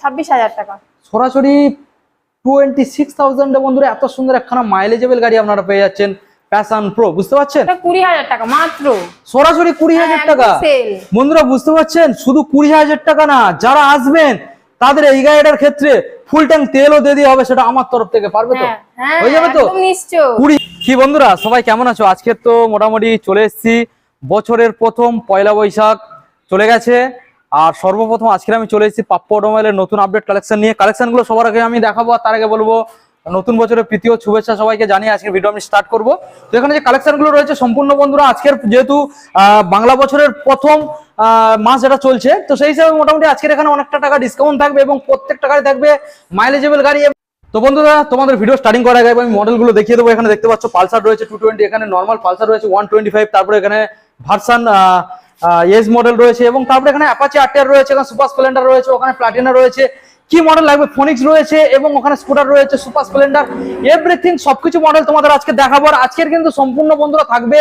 ছাব্বিশ হাজার টাকা। সরাসরি টোয়েন্টি সিক্স থাউজেন্ডে বন্ধুরা এত সুন্দর একখানা মাইলেজেবল গাড়ি আপনারা পেয়ে যাচ্ছেন প্যাশন প্রো বুঝতে পারছেন? এটা কুড়ি হাজার টাকা মাত্র। সরাসরি কুড়ি হ্যাঁ, হাজার টাকা বন্ধুরা বুঝতে পারছেন? শুধু কুড়ি হাজার টাকা না যারা আসবেন তাদের এই গাড়িটার ক্ষেত্রে ফুল ট্যাঙ্ক তেলও দিয়ে দিয়ে হবে সেটা আমার তরফ থেকে পারবে তো? হ্যাঁ হ্যাঁ হয়ে যাবে তো? কুড়ি কি বন্ধুরা সবাই কেমন আছো? আজকে তো মোটামুটি চলে এসেছি বছরের প্রথম পয়লা বৈশাখ চলে গেছে। আর সর্বপ্রথম আজকে আমি চলে এসেছি পাপ্পা অটোমোবাইলের নতুন আপডেট কালেকশন নিয়ে। কালেকশনগুলো সবার আগে আমি দেখাবো আর তার আগে বলব, নতুন বছরের প্রীতি ও শুভেচ্ছা সবাইকে জানিয়ে আজকের ভিডিও আমি স্টার্ট করব। তো এখানে যে কালেকশনগুলো রয়েছে সম্পূর্ণ বন্ধুরা, আজকের যেহেতু বাংলা বছরের প্রথম মাস যেটা চলছে, তো সেই হিসাবে মোটামুটি আজকের এখানে অনেকটা টাকা ডিসকাউন্ট থাকবে এবং প্রত্যেকটা গাড়ি থাকবে মাইলেজেবল গাড়ি তো বন্ধুরা, তোমাদের ভিডিও স্টার্টিং করার আগে আমি মডেলগুলো দেখিয়ে দেবো। এখানে দেখতে পাচ্ছ পালসার রয়েছে টু টোয়েন্টি এখানে নর্মাল পালসার রয়েছে ওয়ান টোয়েন্টি ফাইভ তারপরে এখানে ভার্সান এস মডেল রয়েছে এবং তারপরে এখানে অ্যাপাচি আরটিআর রয়েছে, এখানে সুপার স্প্লেন্ডার রয়েছে, ওখানে প্লাটিনা রয়েছে। কি মডেল লাগবে? ফোনিক্স রয়েছে এবং ওখানে স্কুটার রয়েছে সুপার স্প্লেন্ডার এভরিথিং সবকিছু মডেল তোমাদের আজকে দেখাবো। আজকের কিন্তু সম্পূর্ণ বন্ধুরা থাকবে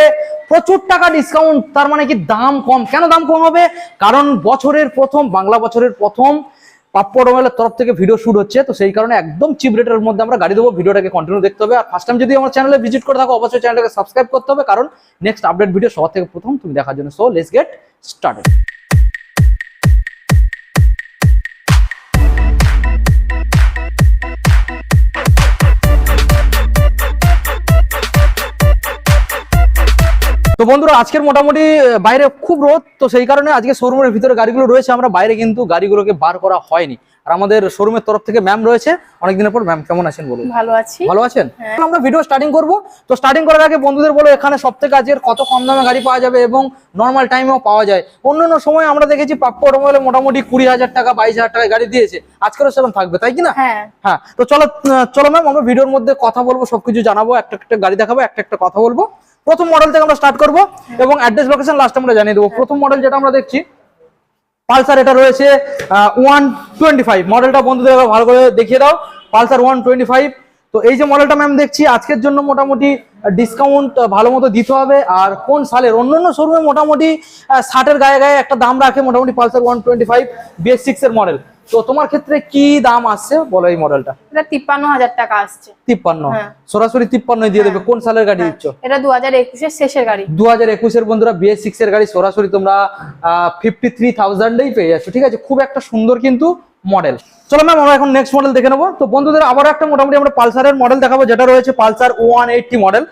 প্রচুর টাকা ডিসকাউন্ট তার মানে কি দাম কম। কেন দাম কম হবে? কারণ বছরের প্রথম, বাংলা বছরের প্রথম পাপ্পা অটোমোবাইলের তরফ থেকে ভিডিও শুট হচ্ছে, তো সেই কারণে একদম চিপ রেটের মধ্যে আমরা গাড়ি দেবো, ভিডিওটাকে কন্টিনিউ দেখতে হবে। আর ফার্স্ট টাইম যদি আমার চ্যানেলে ভিজিট করে থাকো, অবশ্যই চ্যানেলটাকে সাবস্ক্রাইব করতে হবে, কারণ নেক্সট আপডেট ভিডিও সবার থেকে প্রথম তুমি দেখার জন্য। সো লেটস গেট স্টার্টেড তো বন্ধুরা আজকের মোটামুটি বাইরে খুব রোদ তো সেই কারণে আজকে শোরুমের ভিতরে গাড়িগুলো রয়েছে। আমরা বাইরে কিন্তু গাড়িগুলোকে বার করা হয়নি। আর আমাদের শোরুমের তরফ থেকে ম্যাম রয়েছে। অনেকদিনের পর ম্যাম কেমন আছেন বলুন? ভালো আছি। ভালো আছেন? হ্যাঁ। আমরা ভিডিও স্টার্টিং করব। তো স্টার্টিং করার আগে বন্ধুদের বলো এখানে সব থেকে আজকের কত কম দামে গাড়ি পাওয়া যাবে এবং নর্মাল টাইমেও পাওয়া যায়? অন্যান্য সময় আমরা দেখেছি প্রাপ্য অটোমোবাইলে মোটামুটি কুড়ি হাজার টাকা বাইশ হাজার টাকা গাড়ি দিয়েছে। আজকেরও সেরকম থাকবে তাই কি না? হ্যাঁ। হ্যাঁ তো চলো চলো ম্যাম আমরা ভিডিওর মধ্যে কথা বলব সবকিছু জানাব একটা একটা গাড়ি দেখাবো একটা একটা কথা বলব। প্রথম মডেল থেকে আমরা স্টার্ট করব এবং অ্যাড্রেস লোকেশন লাস্ট আমরা জানিয়ে দেবো। প্রথম মডেল যেটা আমরা দেখছি, পালসার এটা রয়েছে ওয়ান টোয়েন্টি ফাইভ মডেলটা বন্ধুদের ভালো করে দেখিয়ে দাও, পালসার ওয়ান টোয়েন্টি ফাইভ তো এই যে মডেলটা ম্যাম দেখছি, আজকের জন্য মোটামুটি ডিসকাউন্ট ভালো মতো দিতে হবে। আর কোন সালের? অন্য অন্য শোরুমে মোটামুটি ষাটের গায়ে গায়ে একটা দাম রাখে মোটামুটি Pulsar one twenty five BS six এর মডেল তো তোমার ক্ষেত্রে কি দাম আসছে বলো এই মডেলটা এটা তিপ্পান্ন হাজার টাকা আসছে। তিপ্পান্ন? হ্যাঁ। সরাসরি তিপ্পান্ন দিয়ে দেবে। কোন সালের গাড়ি দিচ্ছ? এটা দু হাজার একুশের শেষের গাড়ি। দু হাজার একুশের বন্ধুরা বিএস সিক্স এর গাড়ি। সরাসরি তোমরা ফিফটি থ্রি থাউজেন্ডেই পেয়ে যাচ্ছ। ঠিক আছে? খুব একটা সুন্দর কিন্তু মডেল চলো ম্যাম আমরা এখন নেক্সট মডেল দেখে নেব। তো বন্ধুদের আবার একটা মোটামুটি আমরা পালসারের মডেল দেখাবো যেটা রয়েছে পালসার ওয়ান এইটটি মডেল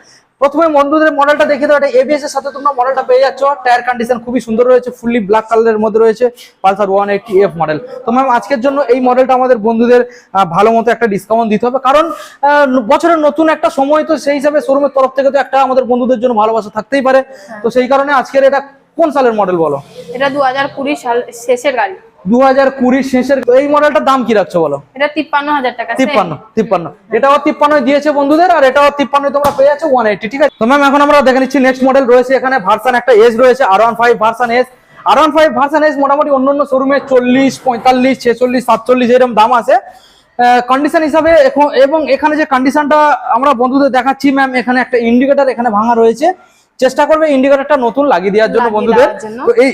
প্রথমে বন্ধুদের মডেলটা দেখে দাও এটা এবিএস এর সাথে তোমরা মডেলটা পেয়ে যাচ্ছ। টায়ার কন্ডিশন খুবই সুন্দর রয়েছে ফুললি ব্ল্যাক কালারের মধ্যে রয়েছে Pulsar one eighty F model তো ম্যাম আজকের জন্য এই মডেলটা আমাদের বন্ধুদের ভালো মতো একটা ডিসকাউন্ট দিতে হবে। কারণ বছরের নতুন একটা সময় তো সেই হিসাবে শোরুমের তরফ থেকে তো একটা আমাদের বন্ধুদের জন্য ভালোবাসা থাকতেই পারে। তো সেই কারণে আজকের এটা কোন সালের মডেল বলো? এটা দু হাজার কুড়ি সাল শেষের গাড়ি। দু হাজার কুড়ির শেষের এই মডেলটার দাম কি রাখছো বলো? এটা তিপ্পান্ন হাজার টাকা তিপ্পান্ন তিপ্পান্ন। এটাও তিপ্পান্ন দিয়েছে বন্ধুদের আর এটাও তিপ্পান্ন তোমরা পেয়ে যাচ্ছ ওয়ান এইটি ঠিক আছে? তো ম্যাম এখন আমরা দেখে নিচ্ছি নেক্সট মডেল রয়েছে এখানে ভার্সান একটা এস রয়েছে R one five version S R one five version S মোটামুটি অন্যান্য শোরুমে চল্লিশ পঁয়তাল্লিশ ছেচল্লিশ সাতচল্লিশ এরকম দাম আছে। কন্ডিশন হিসাবে এখন এবং এখানে যে কন্ডিশনটা আমরা বন্ধুদের দেখাচ্ছি ম্যাম এখানে একটা ইন্ডিকেটার এখানে ভাঙা রয়েছে। চেষ্টা করবে ইন্ডিকেটরটা নতুন লাগিয়ে দেওয়ার জন্য বন্ধুদের। তো এই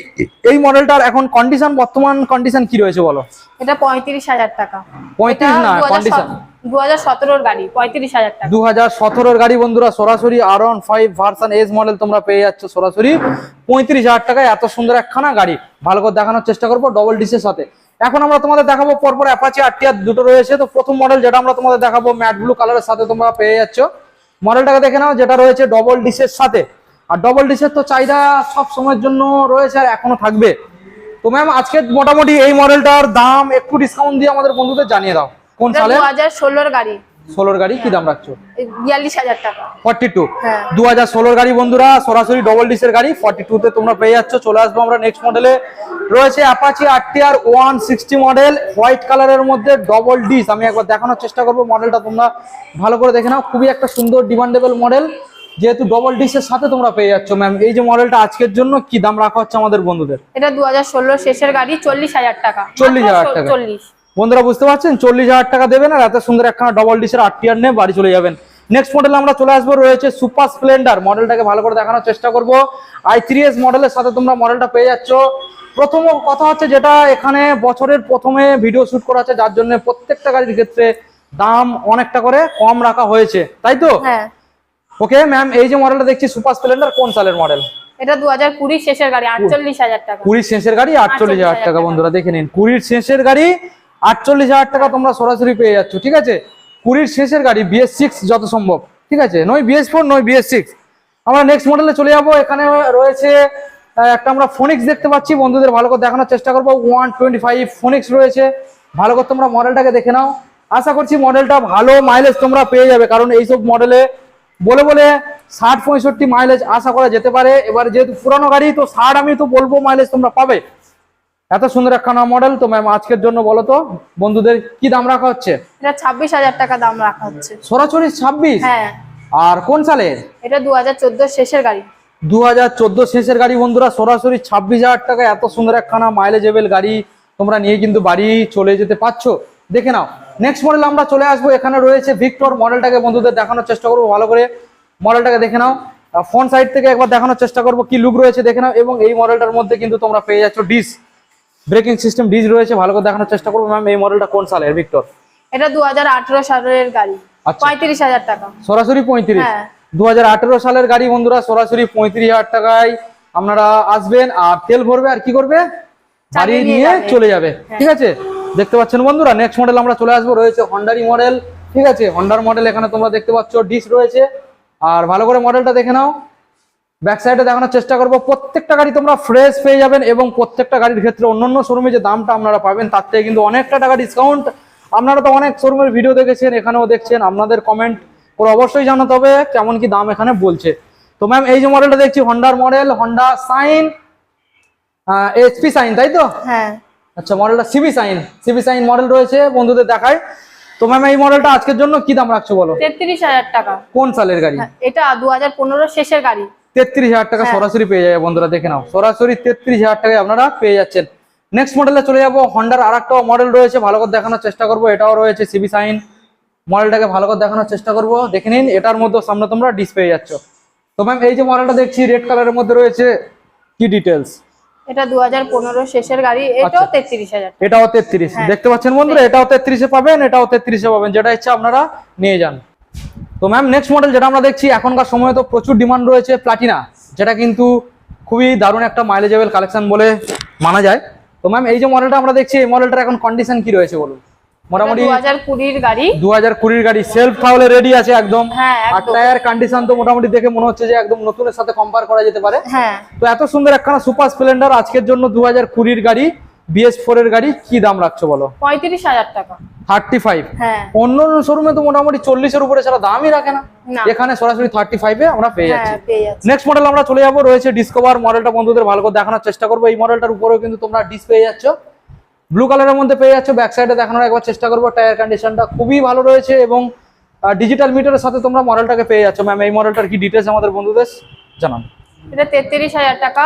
এই মডেলটার এখন কন্ডিশন বর্তমান কন্ডিশন কি রয়েছে বলো? এটা পঁয়ত্রিশ হাজার টাকা। পঁয়ত্রিশ না কন্ডিশন দু হাজার সতেরোর গাড়ি পঁয়ত্রিশ হাজার টাকা। দু হাজার সতেরোর গাড়ি বন্ধুরা সরাসরি R one five version S model তোমরা পেয়ে যাচ্ছ সরাসরি। পঁয়ত্রিশ হাজার টাকায় এত সুন্দর একখানা গাড়ি। ভালো করে দেখানোর চেষ্টা করব ডবল ডিসের সাথে। এখন আমরা তোমাদের দেখাবো পরপর অ্যাপাচি আরটিআর দুটো রয়েছে। তো প্রথম মডেল যেটা আমরা তোমাদের দেখাবো ম্যাট ব্লু কালারের সাথে তোমরা পেয়ে যাচ্ছ। মডেলটাকে দেখে নাও যেটা রয়েছে ডবল ডিসের সাথে। আর ডবল ডিসের তো চাহিদা সব সময়ের জন্য রয়েছে আর এখনও থাকবে। তো ম্যাম আজকে মোটামুটি এই মডেলটার দাম একটু ডিসকাউন্ট দিয়ে আমাদের বন্ধুদের জানিয়ে দাও। কোন সালে দু হাজার ষোলোর গাড়ি। ষোলোর গাড়ি কি দাম রাখছো? বিয়াল্লিশ হাজার টাকা। ফর্টি টু হ্যাঁ। দু হাজার ষোলোর গাড়ি বন্ধুরা সরাসরি ডবল ডিসের গাড়ি ফর্টি টু তে তোমরা পেয়ে যাচ্ছ। চলে আসব আমরা নেক্সট মডেলে রয়েছে Apache RTR one sixty model white কালারের মধ্যে ডবল ডিস আমি একবার দেখানোর চেষ্টা করব মডেলটা তোমরা ভালো করে দেখে নাও। খুবই একটা সুন্দর ডিমান্ডেবল মডেল যেহেতু ডবল ডিসের সাথে তোমরা পেয়ে যাচ্ছ ম্যাম এই যে মডেলটা আজকের জন্য কি দাম রাখা হচ্ছে আমাদের বন্ধুদের? এটা দু শেষের গাড়ি চল্লিশ হাজার টাকা। চল্লিশ হাজার টাকা। বন্ধুরা বুঝতে পারছেন? চল্লিশ হাজার টাকা দেবেন আর এত সুন্দর একখানা ডবল ডিসের আরটিআর নিয়ে বাড়ি চলে যাবেন। নেক্সট মডেল আমরা চলে আসব রয়েছে সুপার স্প্লেন্ডার মডেলটাকে ভালো করে দেখানোর চেষ্টা করব। আই থ্রি এস মডেলের সাথে তোমরা মডেলটা পেয়ে যাচ্ছ। প্রথম কথা হচ্ছে যেটা এখানে বছরের প্রথমে ভিডিও শুট করা আছে যার জন্য প্রত্যেকটা গাড়ির ক্ষেত্রে দাম অনেকটা করে কম রাখা হয়েছে। তাই তো? হ্যাঁ। ওকে ম্যাম এই যে মডেলটা দেখছি সুপার স্প্লেন্ডার কোন সালের মডেল এটা দু হাজার কুড়ি শেষের গাড়ি আটচল্লিশ হাজার টাকা। কুড়ির শেষের গাড়ি আটচল্লিশ হাজার টাকা টাকা। বন্ধুরা দেখে নিন। কুড়ির শেষের গাড়ি আটচল্লিশ হাজার টাকা তোমরা সরাসরি পেয়ে যাচ্ছ ঠিক আছে? কুড়ির শেষের গাড়ি বিএস সিক্স যত সম্ভব ঠিক আছে? নয় বিএস ফোর নয় বিএস সিক্স আমরা নেক্সট মডেলে চলে যাব। এখানে রয়েছে একটা আমরা ফোনিক্স দেখতে পাচ্ছি। বন্ধুদের ভালো করে দেখানোর চেষ্টা করব। ওয়ান টোয়েন্টি ফাইভ ফোনিক্স রয়েছে। ভালো করে তোমরা মডেলটাকে দেখে নাও। আশা করছি মডেলটা ভালো মাইলেজ তোমরা পেয়ে যাবে কারণ এইসব মডেলে বলে বলে ষাট পঁয়ষট্টি মাইলেজ আশা করা যেতে পারে। এবার যেহেতু পুরানো গাড়ি তো ষাট আমি তো বলব মাইলেজ তোমরা পাবে। এত সুন্দর একখানা মডেল তো ম্যাম আজকের জন্য বলো তো বন্ধুদের কি দাম রাখা হচ্ছে? এটা ছাব্বিশ হাজার টাকা দাম রাখা হচ্ছে। সরাসরি ছাব্বিশ? হ্যাঁ। আর কোন সালের এটা দু হাজার চোদ্দ শেষের গাড়ি। দু হাজার চোদ্দ শেষের গাড়ি বন্ধুরা সরাসরি ছাব্বিশ হাজার টাকা এত সুন্দর একখানা মাইলেজেবল গাড়ি তোমরা নিয়ে কিন্তু বাড়ি চলে যেতে পারছ। দেখে নাও। নেক্সট মডেল আমরা চলে আসব। এখানে রয়েছে ভিক্টর মডেলটাকে বন্ধুদের দেখানোর চেষ্টা করব। ভালো করে মডেলটাকে দেখে নাও। ফ্রন্ট সাইড থেকে একবার দেখানোর চেষ্টা করব কি লুক রয়েছে দেখে নাও এবং এই মডেলটার মধ্যে কিন্তু তোমরা পেয়ে যাচ্ছ ডিস ব্রেকিং সিস্টেম ডিস রয়েছে। ভালো করে দেখানোর চেষ্টা করব ম্যাম এই মডেলটা কোন সালের ভিক্টর এটা দু হাজার আঠেরো সালের গাড়ি। আচ্ছা। পঁয়ত্রিশ হাজার টাকা। সরাসরি পঁয়ত্রিশ? হ্যাঁ। দু সালের গাড়ি বন্ধুরা সরাসরি পঁয়ত্রিশ হাজার টাকায় আপনারা আসবেন আর তেল ভরবে আর কি করবে? বাড়ি নিয়ে চলে যাবে। হ্যাঁ। ঠিক আছে? দেখতে পাচ্ছেন বন্ধুরা নেক্সট মডেল আমরা চলে আসব, রয়েছে হন্ডারি মডেল ঠিক আছে? হন্ডার মডেল এখানে তোমরা দেখতে পাচ্ছ ডিস রয়েছে। আর ভালো করে মডেলটা দেখে নাও। ব্যাক সাইডে দেখানোর চেষ্টা করব, প্রত্যেকটা গাড়ি তোমরা ফ্রেশ পেয়ে যাবেন এবং প্রত্যেকটা গাড়ির ক্ষেত্রে অন্যান্য শোরুমে যে দামটা আপনারা পাবেন, তার থেকে কিন্তু অনেকটা টাকা ডিসকাউন্ট আপনারা তো অনেক শোরুমের ভিডিও দেখেছেন, এখানেও দেখছেন, আপনাদের কমেন্ট করে অবশ্যই জানাতে হবে কেমন কি দাম এখানে বলছে। তো ম্যাম এই যে মডেলটা দেখছি হন্ডার model Honda Shine HP Shine তাই তো? হ্যাঁ। আচ্ছা মডেলটা CB Shine CB Shine model রয়েছে বন্ধুদের দেখায় তো ম্যাম এই মডেলটা আজকের জন্য কি দাম রাখছো বলো? তেত্রিশ হাজার টাকা। কোন সালের গাড়ি? হ্যাঁ, এটা দু হাজার পনেরো শেষের গাড়ি। তেত্রিশ হাজার টাকা হ্যাঁ। সরাসরি পেয়ে যাবে বন্ধুরা দেখে নাও। সরাসরি তেত্রিশ হাজার টাকায় আপনারা পেয়ে যাচ্ছেন। নেক্সট মডেলে চলে যাব হন্ডার আর একটা মডেল রয়েছে ভালো করে দেখানোর চেষ্টা করব এটাও রয়েছে সিবি সাইন মডেলটাকে ভালো করে দেখানোর চেষ্টা করব দেখে নিন এটার মধ্যে সামনে তোমরা ডিস পেয়ে যাচ্ছ। তো ম্যাম এই যে মডেলটা দেখছি রেড কালারের মধ্যে রয়েছে কি ডিটেলস এটা দু হাজার পনেরো শেষের গাড়ি এটাও আচ্ছা। তেত্রিশ এটাও হ্যাঁ। দেখতে পাচ্ছেন বন্ধুরা এটাও তেত্রিশে পাবেন এটাও তেত্রিশে পাবেন যেটা ইচ্ছা আপনারা নিয়ে যান। তো ম্যাম নেক্সট মডেল যেটা আমরা দেখছি এখনকার সময়ে তো প্রচুর ডিমান্ড রয়েছে প্লাটিনা যেটা কিন্তু খুবই দারুণ একটা মাইলেজেবল কালেকশন বলে মানা যায়। তো ম্যাম এই যে মডেলটা আমরা দেখছি এই মডেলটার এখন কন্ডিশন কি রয়েছে বলুন? মোটামুটি দু হাজার কুড়ির গাড়ি। দু হাজার কুড়ির গাড়ি। সেলফ তাহলে রেডি আছে একদম। হ্যাঁ, আর টায়ার কন্ডিশন তো মোটামুটি দেখে মনে হচ্ছে যে একদম নতুনের সাথে কম্পেয়ার করা যেতে পারে। হ্যাঁ। তো এত সুন্দর একখানা সুপার স্প্লেন্ডার আজকের জন্য দু হাজার কুড়ির গাড়ি বিএস ফোর এর গাড়ি কি দাম রাখছো বলো? পঁয়ত্রিশ হাজার টাকা। থার্টি ফাইভ হ্যাঁ। অন্য শোরুমে তো মোটামুটি চল্লিশের উপরে ছাড়া দামই রাখে না। এখানে সরাসরি থার্টি ফাইভে আমরা পেয়ে যাচ্ছি। হ্যাঁ পেয়ে যাচ্ছে। নেক্সট মডেল আমরা চলে যাব। রয়েছে ডিসকভার মডেলটা বন্ধুদের ভালো করে দেখানোর চেষ্টা করব। এই মডেলটার উপরেও কিন্তু তোমরা ডিস পেয়ে যাচ্ছ। ব্লু কালারের মধ্যে পেয়ে যাচ্ছ ব্যাক সাইডে দেখানোর একবার চেষ্টা করব। টায়ার কন্ডিশনটা খুবই ভালো রয়েছে এবং ডিজিটাল মিটারের সাথে তোমরা মডেলটাকে পেয়ে যাচ্ছ। ম্যাম এই মডেলটার কি ডিটেলস আমাদের বন্ধুদের জানান। এটা তেত্রিশ হাজার টাকা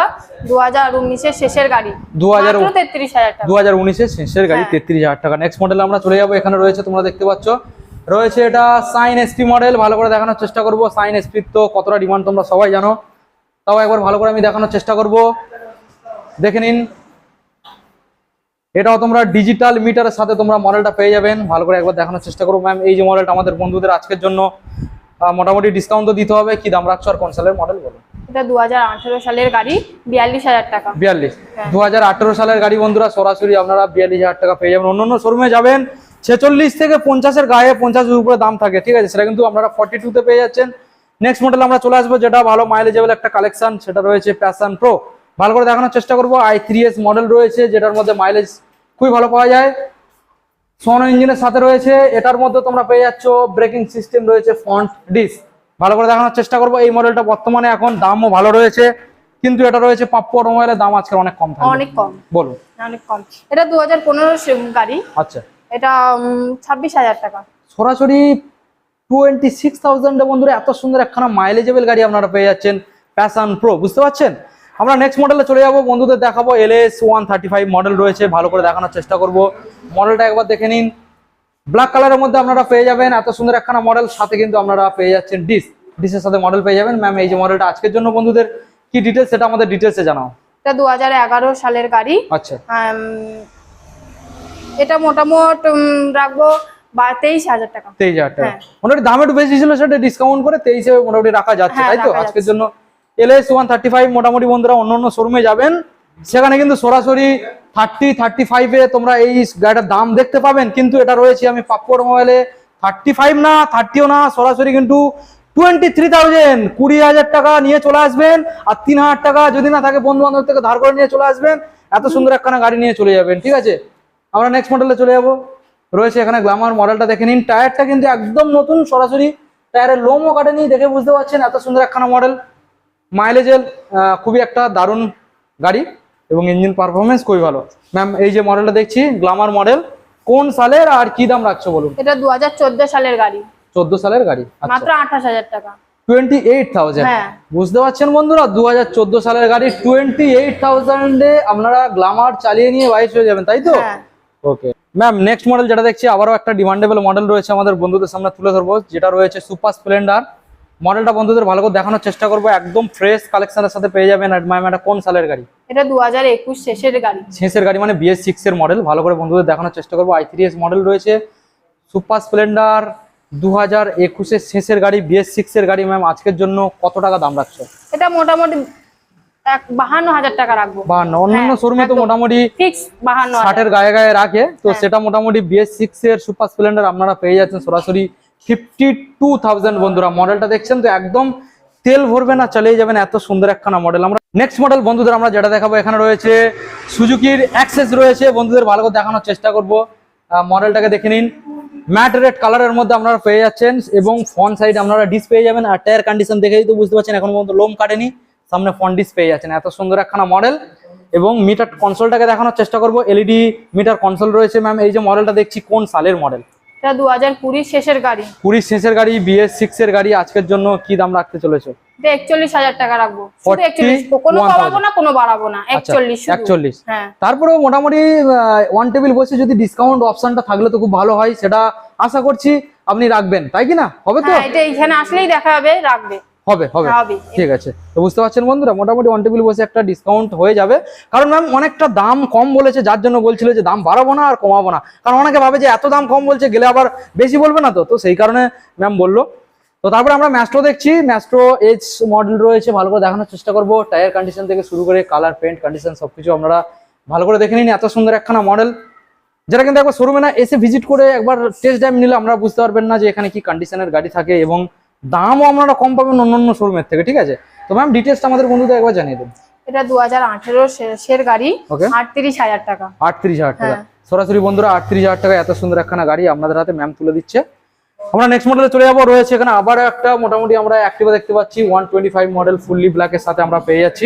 দু হাজার উনিশের শেষের গাড়ি। 2000 তেত্রিশ হাজার দু হাজার উনিশের শেষের গাড়ি হ্যাঁ। তেত্রিশ হাজার টাকা। নেক্সট মডেল আমরা চলে যাব এখানে রয়েছে তোমরা দেখতে পাচ্ছ। রয়েছে এটা সাইন এসপি মডেল ভালো করে দেখানোর চেষ্টা করব। সাইন তো কতটা ডিমান্ড তোমরা সবাই জানো। তাও একবার ভালো করে আমি দেখানোর চেষ্টা করব। দেখে নিন। এটাও তোমরা ডিজিটাল মিটারের সাথে তোমরা মডেলটা পেয়ে যাবেন। ভালো করে একবার দেখানোর চেষ্টা করব ম্যাম এই যে মডেলটা আমাদের বন্ধুদের আজকের জন্য মোটামুটি ডিসকাউন্ট তো দিতে হবে। কি দাম রাখছো আর কোন সালের মডেল বলো? এটা দু হাজার আঠেরো সালের গাড়ি বিয়াল্লিশ হাজার টাকা। বিয়াল্লিশ। হ্যাঁ। দু হাজার আঠেরো সালের গাড়ি বন্ধুরা সরাসরি আপনারা বিয়াল্লিশ হাজার টাকা পেয়ে যাবেন। অন্য শোরুমে যাবেন ছেচল্লিশ থেকে পঞ্চাশের গায়ে পঞ্চাশের উপরে দাম থাকে ঠিক আছে? সেটা কিন্তু আপনারা ফর্টি টুতে পেয়ে যাচ্ছেন। নেক্সট মডেল আমরা চলে আসব যেটা ভালো মাইলেজেবল একটা কালেকশন সেটা রয়েছে প্যাশন প্রো ভালো করে দেখানোর চেষ্টা করব আই থ্রি এস মডেল রয়েছে যেটার মধ্যে মাইলেজ খুবই ভালো পাওয়া যায়। সোনো ইঞ্জিনের সাথে রয়েছে এটার মধ্যে তোমরা পেয়ে যাচ্ছ ব্রেকিং সিস্টেম রয়েছে ফ্রন্ট ডিস্ক ভালো করে দেখানোর চেষ্টা করব এই মডেলটা বর্তমানে এখন দামও ভালো রয়েছে কিন্তু এটা রয়েছে পাপ্পু মোবাইলের দাম আজকে অনেক কম থাকবে। অনেক কম। বলুন। অনেক কম। এটা দু হাজার পনেরো গাড়ি। আচ্ছা। এটা ছাব্বিশ হাজার টাকা। সরাসরি টোয়েন্টি সিক্স থাউজেন্ডে বন্ধুরা এত সুন্দর একখানা মাইলেজেবল গাড়ি আপনারা পেয়ে যাচ্ছেন প্যাশন প্রো বুঝতে পারছেন? আমরা নেক্সট মডেলে চলে যাব। বন্ধুদের দেখাবো। L S one thirty five model রয়েছে। ভালো করে দেখানোর চেষ্টা করব। মডেলটা একবার দেখে নিন। ব্ল্যাক কালারের মধ্যে আপনারা পেয়ে যাবেন। এত সুন্দর একখানা মডেল সাথে কিন্তু আপনারা পেয়ে যাচ্ছেন ডিস ডিসের সাথে মডেল পেয়ে যাবেন। ম্যাম এই যে মডেলটা আজকের জন্য বন্ধুদের কি ডিটেলস সেটা আমাদের ডিটেলসে জানাও। এটা দু হাজার এগারো সালের গাড়ি। আচ্ছা। এটা মোটামুট রাখব তেইশ হাজার টাকা। তেইশ হাজার টাকা। হ্যাঁ। মোটামুটি দাম একটু বেশি ছিল সেটা ডিসকাউন্ট করে তেইশে মোটামুটি রাখা যাচ্ছে হ্যাঁ, তাই তো? আজকের জন্য এলএস ওয়ান থার্টি ফাইভ মোটামুটি বন্ধুরা অন্য অন্য শোরুমে যাবেন। সেখানে কিন্তু সরাসরি থার্টি থার্টি ফাইভে তোমরা এই গাড়িটার দাম দেখতে পাবেন। কিন্তু এটা রয়েছে আমি পাপ্পর মোবাইলে থার্টি ফাইভ না থার্টিও না, সরাসরি কিন্তু টোয়েন্টি থ্রি থাউজেন্ড কুড়ি হাজার টাকা নিয়ে চলে আসবেন আর তিন হাজার টাকা যদি না থাকে বন্ধু বান্ধব থেকে ধার করে নিয়ে চলে আসবেন। এত সুন্দর একখানা গাড়ি নিয়ে চলে যাবেন, ঠিক আছে? আমরা নেক্সট মডেলে চলে যাব। রয়েছে এখানে গ্লামার মডেলটা দেখে নিন। টায়ারটা কিন্তু একদম নতুন, সরাসরি টায়ারের লোমও কাটেনি, দেখে বুঝতে পারছেন এত সুন্দর একখানা মডেল মাইলেজের খুবই একটা দারুণ গাড়ি এবং ইঞ্জিন পারফরমেন্স খুবই ভালো। ম্যাম এই যে মডেলটা দেখছি গ্লামার মডেল কোন সালের আর কি দাম রাখছো বলুন? এটা দু সালের গাড়ি। চোদ্দ সালের গাড়ি? আচ্ছা। মাত্র আঠাশ হাজার টাকা। টোয়েন্টি এইট থাউজেন্ড হ্যাঁ। বুঝতে পারছেন বন্ধুরা দু হাজার চোদ্দ সালের গাড়ি টোয়েন্টি এইট থাউজেন্ডে আপনারা গ্লামার চালিয়ে নিয়ে বাইশ হয়ে যাবেন তাই তো? ওকে ম্যাম নেক্সট মডেল যেটা দেখছি আবারও একটা ডিমান্ডেবল মডেল রয়েছে আমাদের বন্ধুদের সামনে তুলে ধরবো যেটা রয়েছে সুপার স্প্লেন্ডার মডেলটা বন্ধুদের ভালো করে দেখানোর চেষ্টা করব। একদম ফ্রেশ কালেকশনের সাথে পেয়ে যাবেন এটা কোন সালের গাড়ি? এটা দু একুশ শেষের গাড়ি। শেষের গাড়ি মানে বিএস সিক্স এর মডেল ভালো করে বন্ধুদের দেখানোর চেষ্টা করব। আই থ্রি এস মডেল রয়েছে। সুপার স্প্লেন্ডার দু হাজার একুশের শেষের গাড়ি বিএস সিক্স এর গাড়ি ম্যাম আজকের জন্য কত টাকা দাম রাখছো? এটা মোটামুটি বাহান্ন হাজার টাকা রাখব। বা অন্যান্য হ্যাঁ, শোরুমে তো মোটামুটি বাহান্ন হাজার। ষাটের গায়ে গায়ে রাখে। তো হ্যাঁ। সেটা মোটামুটি বিএস সিক্স এর সুপার স্প্লেন্ডার আপনারা পেয়ে যাচ্ছেন সরাসরি ফিফটি টু থাউজেন্ড বন্ধুরা মডেলটা দেখছেন তো? একদম তেল ভরবে না, চালিয়ে যাবেন এত সুন্দর একখানা মডেল আমরা নেক্সট মডেল বন্ধুদের আমরা যেটা দেখাবো, এখানে রয়েছে সুজুকির অ্যাক্সেস রয়েছে। বন্ধুদের ভালো করে দেখানোর চেষ্টা করব। মডেলটাকে দেখে নিন। ম্যাট রেড কালারের মধ্যে আপনারা পেয়ে যাচ্ছেন এবং ফ্রন্ট সাইড আপনারা ডিস পেয়ে যাবেন। আর টায়ার কন্ডিশন দেখেই তো বুঝতে পারছেন, এখন পর্যন্ত লোম কাটেনি। সামনে ফ্রন্ট ডিস পেয়ে যাচ্ছেন। এত সুন্দর একখানা মডেল এবং মিটার কনসোলটাকে দেখানোর চেষ্টা করব। এলইডি মিটার কনসোল রয়েছে ম্যাম এই যে মডেলটা দেখছি, কোন সালের মডেল এটা দু হাজার কুড়ির শেষের গাড়ি। কুড়ি শেষের গাড়ি বিএস সিক্স এর গাড়ি আজকের জন্য কি দাম রাখতে চলেছে? একচল্লিশ হাজার টাকা রাখব। শুধু 41,000 কোনো কমাবো না কোনো বাড়াবো না। একচল্লিশ শুধু। একচল্লিশ। হ্যাঁ। তারপরেও মোটামুটি ওয়ান টেবিল বসে যদি ডিসকাউন্ট অপশনটা থাকলে তো খুব ভালো হয় সেটা আশা করছি আপনি রাখবেন। তাই কি না? হবে তো? হ্যাঁ এটা এখানে আসলেই দেখা হবে রাখবে। হবে হবে। ঠিক আছে। তো বুঝতে পারছেন বন্ধুরা মোটামুটি ওয়ান টেবিল বসে একটা ডিসকাউন্ট হয়ে যাবে। কারণ ম্যাম অনেকটা দাম কম বলেছে যার জন্য বলছিল যে দাম বাড়াবো না আর কমাবো না। কারণ অনেকে ভাবে যে এত দাম কম বলছে গেলে আবার বেশি বলবে না তো। তো সেই কারণে ম্যাম বলল। তো তারপরে আমরা ম্যাস্ট্রো দেখছি। ম্যাস্ট্রো এজ মডেল রয়েছে ভালো করে দেখানোর চেষ্টা করব। টায়ার কন্ডিশন থেকে শুরু করে কালার পেন্ট কন্ডিশন সবকিছু আপনারা ভালো করে দেখে নিন। এত সুন্দর একখানা মডেল যেটা কিন্তু একবার শোরুমে না এসে ভিজিট করে একবার টেস্ট ড্রাইভ নিলে আমরা বুঝতে পারবেন না যে এখানে কি কন্ডিশনের গাড়ি থাকে এবং দামও আপনারা কম পাবেন অন্যান্য শোরুমের থেকে ঠিক আছে? তো ম্যাম ডিটেলসটা আমাদের বন্ধুদের একবার জানিয়ে দেন। এটা দু হাজার আঠেরো শেষের গাড়ি আটত্রিশ হাজার টাকা। আটত্রিশ হাজার টাকা। হ্যাঁ। সরাসরি বন্ধুরা আটত্রিশ হাজার টাকা এত সুন্দর একখানা গাড়ি আপনাদের হাতে ম্যাম তুলে দিচ্ছে। আমরা নেক্সট মডেলে চলে যাব। রয়েছে এখানে আবার একটা মোটামুটি আমরা অ্যাক্টিভা দেখতে পাচ্ছি one twenty five model fully ব্ল্যাকের সাথে আমরা পেয়ে যাচ্ছি।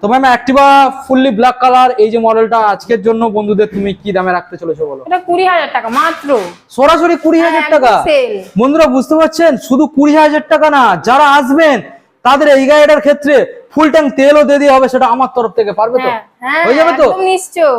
তো ma'am Activa fully black colour এই যে মডেলটা আজকের জন্য বন্ধুদের তুমি কি দামে রাখতে চলেছো বলো? এটা কুড়ি হাজার টাকা মাত্র। সরাসরি কুড়ি হ্যাঁ, হাজার টাকা বন্ধুরা বুঝতে পারছেন? শুধু কুড়ি হাজার টাকা না যারা আসবেন তাদের এই গাড়িটার ক্ষেত্রে ফুল ট্যাঙ্ক তেলও দিয়ে দেওয়া হবে সেটা আমার তরফ থেকে পারবে তো? হ্যাঁ হ্যাঁ হয়ে যাবে তো?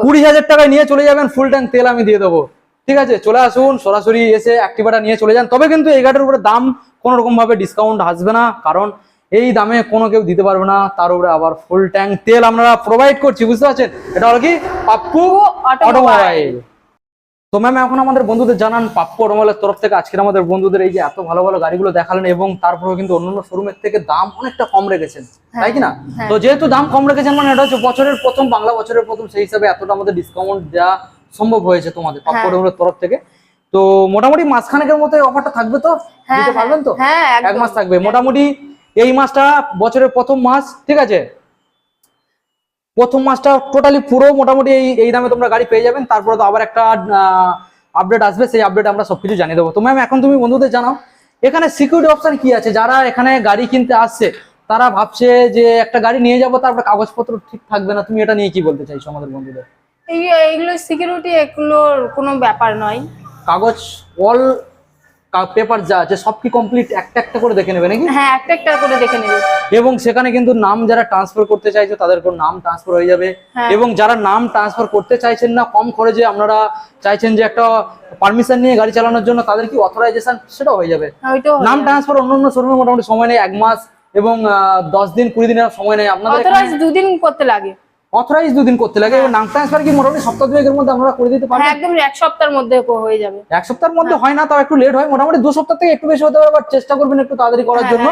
কুড়ি হাজার টাকায় নিয়ে চলে যাবেন ফুল ট্যাঙ্ক তেল আমি দিয়ে দেবো। ঠিক আছে চলে আসুন সরাসরি এসে অ্যাক্টিভাটা নিয়ে চলে যান। তবে কিন্তু এই গাড়ির উপরে দাম কোনো রকম ভাবে ডিসকাউন্ট আসবে না কারণ এই দামে কোনো কেউ দিতে পারবে না তার উপরে আবার ফুল ট্যাঙ্ক তেল আমরা প্রোভাইড করছি বুঝতে পারছেন? এটা হলো কি? পাপ্পু অটোমোবাইল। তো ম্যাম এখন আমাদের বন্ধুদের জানান পাপ্পু অটোমোবাইলের তরফ থেকে আজকের আমাদের বন্ধুদের এই যে এত ভালো ভালো গাড়িগুলো দেখালেন এবং তারপরেও কিন্তু অন্যান্য শোরুমের থেকে দাম অনেকটা কম রেখেছেন তাই কি না? হ্যাঁ। তো যেহেতু দাম কম রেখেছেন মানে এটা হচ্ছে বছরের প্রথম বাংলা বছরের প্রথম সেই হিসাবে এতটা আমাদের ডিসকাউন্ট দেওয়া সম্ভব হয়েছে তোমাদের পাপ্পু হ্যাঁ। তরফ থেকে। তো মোটামুটি মাসখানেকের মতো অফারটা থাকবে তো? হ্যাঁ দিতে পারবেন তো? হ্যাঁ এক মাস থাকবে। মোটামুটি এই মাসটা বছরের প্রথম মাস ঠিক আছে? প্রথম মাসটা টোটালি পুরো মোটামুটি এই এই দামে তোমরা গাড়ি পেয়ে যাবেন। তারপরে তো আবার একটা আপডেট আসবে সেই আপডেট আমরা সবকিছু জানিয়ে দেবো। তো ম্যাম এখন তুমি বন্ধুদের জানাও এখানে সিকিউরিটি অপশন কি আছে? যারা এখানে গাড়ি কিনতে আসছে তারা ভাবছে যে একটা গাড়ি নিয়ে যাব তারপরে কাগজপত্র ঠিক থাকবে না। তুমি এটা নিয়ে কি বলতে চাইছো আমাদের বন্ধুদের? এইগুলো সিকিউরিটি এগুলোর কোনো ব্যাপার নয়। কাগজ অল পেপার যা আছে সব কি কমপ্লিট একটা একটা করে দেখে নেবে নাকি? হ্যাঁ একটা একটা করে দেখে নেবে। এবং সেখানে কিন্তু নাম যারা ট্রান্সফার করতে চাইছে তাদের কোনো নাম ট্রান্সফার হয়ে যাবে। হ্যাঁ। এবং যারা নাম ট্রান্সফার করতে চাইছেন না কম খরচে আপনারা চাইছেন যে একটা পারমিশন নিয়ে গাড়ি চালানোর জন্য তাদের কি অথরাইজেশন সেটাও হয়ে যাবে। হ্যাঁ, নাম ট্রান্সফার অন্য অন্য শোরুমে মোটামুটি সময় নেই এক মাস এবং দশ দিন কুড়ি দিনের সময় নেই আপনাদের দুদিন করতে লাগে। অথরাইজ দুদিন করতে লাগে নাম ট্রান্সফার কি মোটামুটি সপ্তাহ দুয়েকের মধ্যে আপনারা করে দিতে হ্যাঁ পারবেন একদম এক সপ্তাহের মধ্যে হয়ে যাবে। এক সপ্তাহের মধ্যে হয়। না তাও একটু লেট হয়। মোটামুটি দু সপ্তাহ থেকে একটু বেশি হতে পারে বাট চেষ্টা করবেন একটু তাড়াতাড়ি করার হ্যাঁ, জন্য।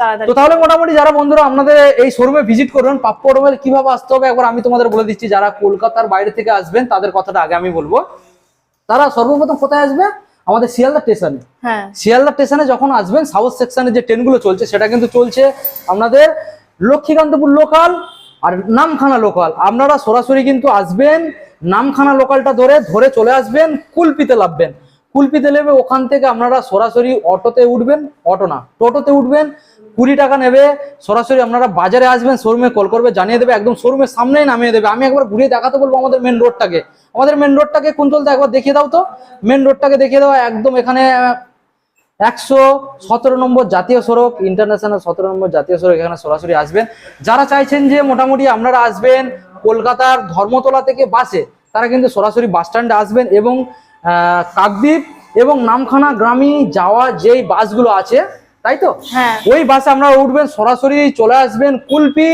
হ্যাঁ, তো তাহলে মোটামুটি যারা বন্ধুরা আপনাদের এই শোরুমে ভিজিট করবেন পাপ্পু অটোমোবাইল কীভাবে আসতে হবে একবার আমি তোমাদের বলে দিচ্ছি। যারা কলকাতার বাইরে থেকে আসবেন তাদের কথাটা আগে আমি বলব। তারা সর্বপ্রথম কোথায় আসবে? আমাদের শিয়ালদা স্টেশনে। হ্যাঁ। শিয়ালদা স্টেশনে যখন আসবেন সাউথ সেকশনে যে ট্রেনগুলো চলছে সেটা কিন্তু চলছে আপনাদের লক্ষ্মীকান্তপুর লোকাল আর নামখানা লোকাল আপনারা সরাসরি কিন্তু আসবেন, নামখানা লোকালটা ধরে ধরে চলে আসবেন, কুলপিতে লাভবেন। কুলপিতে নেবে, ওখান থেকে আপনারা সরাসরি অটোতে উঠবেন, অটো না, টোটোতে উঠবেন, কুড়ি টাকা নেবে, সরাসরি আপনারা বাজারে আসবেন, শোরুমে কল করবে, জানিয়ে দেবে, একদম শোরুমের সামনেই নামিয়ে দেবে। আমি একবার ঘুরিয়ে দেখাতে বলব আমাদের মেন রোডটাকে আমাদের মেন রোডটাকে কুন্তলতে একবার দেখিয়ে দাও তো। মেন রোডটাকে দেখিয়ে দাও একদম এখানে একশো সতেরো নম্বর জাতীয় সড়ক ইন্টারন্যাশনাল সতেরো নম্বর জাতীয় সড়ক এখানে সরাসরি আসবেন। যারা চাইছেন যে মোটামুটি আপনারা আসবেন কলকাতার ধর্মতলা থেকে বাসে তারা কিন্তু সরাসরি বাস স্ট্যান্ডে আসবেন এবং কাকদ্বীপ এবং নামখানা গ্রামে যাওয়া যেই বাসগুলো আছে তাই তো? হ্যাঁ। ওই বাসে আপনারা উঠবেন সরাসরি চলে আসবেন কুলপি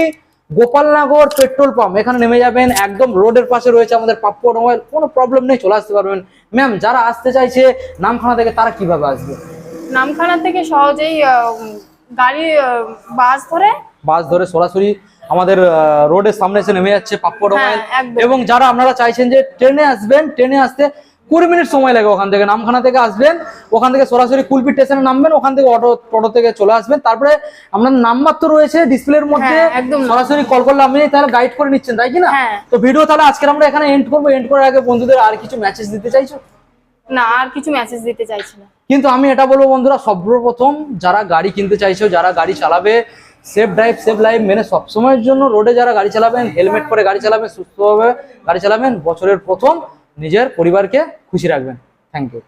গোপালনগর পেট্রোল পাম্প এখানে নেমে যাবেন একদম রোডের পাশে রয়েছে আমাদের পাপ্পু অটোমোবাইল কোনো প্রবলেম নেই চলে আসতে পারবেন। ম্যাম যারা আসতে চাইছে নামখানা থেকে তারা কীভাবে আসবে? নামখানা থেকে সহজেই গাড়ি বাস ধরে বাস ধরে সরাসরি আমাদের রোডের সামনে এসে নেমে যাচ্ছে হ্যাঁ, এবং যারা আপনারা চাইছেন যে ট্রেনে আসবেন ট্রেনে আসতে কুড়ি মিনিট সময় লাগে ওখান থেকে। নামখানা থেকে আসবেন ওখান থেকে সরাসরি কুলপি স্টেশনে নামবেন ওখান থেকে অটো টোটো থেকে চলে আসবেন। তারপরে আপনার নাম্বার তো রয়েছে ডিসপ্লের মধ্যে হ্যাঁ, একদম। সরাসরি কল করলে আপনি তাহলে গাইড করে নিচ্ছেন তাই কি না? হ্যাঁ। তো ভিডিও তাহলে আজকে আমরা এখানে এন্ড করব। এন্ড করার আগে বন্ধুদের আর কিছু মেসেজ দিতে চাইছো? না আর কিছু মেসেজ দিতে চাইছি না। কিন্তু আমি এটা বলব বন্ধুরা, সর্বপ্রথম যারা গাড়ি কিনতে চাইছো, যারা গাড়ি চালাবে সেফ ড্রাইভ সেফ লাইফ মেনে সবসময়ের জন্য রোডে যারা গাড়ি চালাবেন হেলমেট পরে গাড়ি চালাবেন, সুস্থভাবে গাড়ি চালাবেন, বছরের প্রথম নিজের পরিবারকে খুশি রাখবেন। Thank you